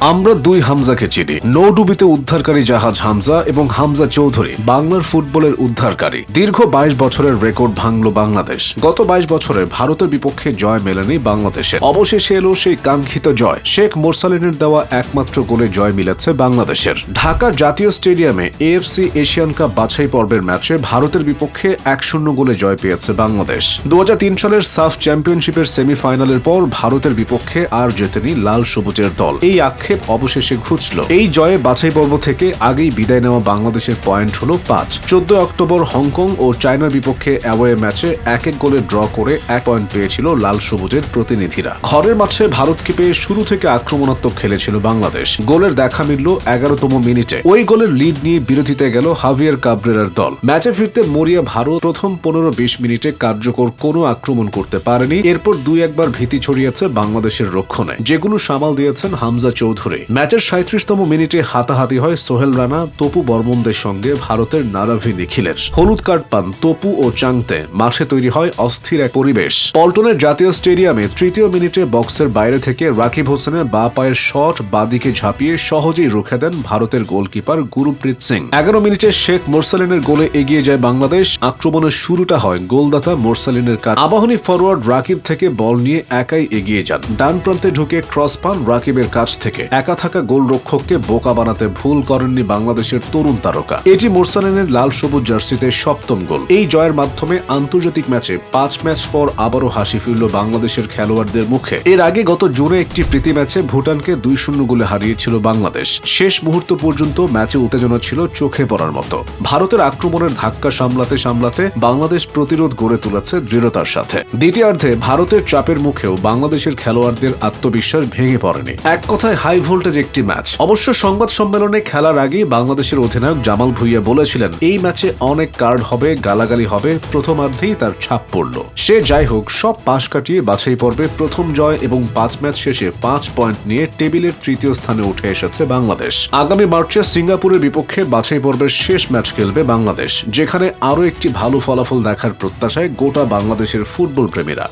আমরা দুই হামজাকে চিনি। নৌডুবিতে উদ্ধারকারী জাহাজ হামজা এবং হামজা চৌধুরী, বাংলার ফুটবলের উদ্ধারকারী। দীর্ঘ বাইশ বছরের রেকর্ড ভাঙল বাংলাদেশ। গত বাইশ বছরে ভারতের বিপক্ষে জয় মেলেনি বাংলাদেশের অবশেষে এলো সেই কাঙ্ক্ষিত জয়। শেখ মোরসালিনের দেওয়া একমাত্র গোলে জয় মিলেছে বাংলাদেশের। ঢাকা জাতীয় স্টেডিয়ামে এএফসি এশিয়ান কাপ বাছাই পর্বের ম্যাচে ভারতের বিপক্ষে এক শূন্য গোলে জয় পেয়েছে বাংলাদেশ। দু হাজার তিন সালের সাফ চ্যাম্পিয়নশিপের সেমিফাইনালের পর ভারতের বিপক্ষে আর জেতেনি লাল সবুজের দল। এই আক্ষেপ অবশেষে ঘুচল। এই জয়ে বাছাই পর্ব থেকে আগেই বিদায় নেওয়া বাংলাদেশের পয়েন্ট হল পাঁচ। চোদ্দ অক্টোবর হংকং ও চায়নার বিপক্ষে অ্যাওয়ে ম্যাচে এক এক গোলে ড্র করে এক পয়েন্ট পেয়েছিল লাল সবুজের প্রতিনিধিরা। ঘরের মাঠে ভারতকে পেয়ে শুরু থেকে আক্রমণাত্মক খেলেছিল বাংলাদেশ। গোলের দেখা মিলল এগারোতম মিনিটে। ওই গোলের লিড নিয়ে বিরতিতে গেল হাভিয়ার কাবরেরার দল। ম্যাচে ফিরতে মরিয়া ভারত প্রথম পনেরো বিশ মিনিটে কার্যকর কোনো আক্রমণ করতে পারেনি। এরপর দুই একবার ভীতি ছড়িয়েছে বাংলাদেশের রক্ষণে। যেগুলো সামাল দিয়েছেন হামজা চৌধুরী। ম্যাচের সাঁত্রিশতম মিনিটে হাতাহাতি হয় সোহেল রানা, তপু বর্মনদের সঙ্গে ভারতের নারাভি নিখিলের। হলুদ কার্ড পান তপু ও চাংতে। মাঠে তৈরি হয় অস্থির এক পরিবেশ। পল্টনের জাতীয় স্টেডিয়ামে তৃতীয় মিনিটে বক্সের বাইরে থেকে রাকিব হোসেনের বা পায়ের শট বাদিকে ঝাঁপিয়ে সহজেই রুখে দেন ভারতের গোলকিপার গুরুপ্রীত সিং। এগারো মিনিটে শেখ মোরসালিনের গোলে এগিয়ে যায় বাংলাদেশ। আক্রমণের শুরুটা হয় গোলদাতা মোরসালিনের কাজ আবাহনী ফরওয়ার্ড রাকিব থেকে বল নিয়ে একাই এগিয়ে যান। ডান প্রান্তে ঢুকে ক্রস পান রাকিবের কাছ থেকে। একা থাকা গোলরক্ষককে বোকা বানাতে ভুল করেননি বাংলাদেশের তরুণ তারকা। এটি মোরসালিনের লাল সবুজ জার্সিতে সপ্তম গোল। এই জয়ের মাধ্যমে আন্তর্জাতিক ম্যাচে পাঁচ ম্যাচ পর আবারও হাসি ফিরল বাংলাদেশের খেলোয়াড়দের মুখে। এর আগে গত জুনে একটি প্রীতি ম্যাচে ভুটানকে দুই শূন্য গোলে হারিয়েছিল বাংলাদেশ। শেষ মুহূর্ত পর্যন্ত ম্যাচে উত্তেজনা ছিল চোখে পড়ার মতো। ভারতের আক্রমণের ধাক্কা সামলাতে সামলাতে বাংলাদেশ প্রতিরোধ গড়ে তুলেছে দৃঢ়তার সাথে। দ্বিতীয়ার্ধে ভারতের চাপের মুখেও বাংলাদেশের খেলোয়াড়দের আত্মবিশ্বাস ভেঙে পড়েনি। এক কথায় হাই ভোল্টেজ একটি ম্যাচ অবশ্য সংবাদ সম্মেলনে খেলার আগেই বাংলাদেশের অধিনায়ক জামাল ভুইয়া বলেছিলেন, এই ম্যাচে অনেক কার্ড হবে, গালাগালি হবে, প্রথমার্ধেই তার ছাপ পড়ল। সে যাই হোক, সব পাশ কাটিয়ে বাছাই পর্বে প্রথম জয় এবং পাঁচ ম্যাচ শেষে পাঁচ পয়েন্ট নিয়ে টেবিলের তৃতীয় স্থানে উঠে এসেছে বাংলাদেশ। আগামী মার্চে সিঙ্গাপুরের বিপক্ষে বাছাই পর্বের শেষ ম্যাচ খেলবে বাংলাদেশ, যেখানে আরও একটি ভালো ফলাফল দেখার প্রত্যাশায় গোটা বাংলাদেশের ফুটবল প্রেমীরা।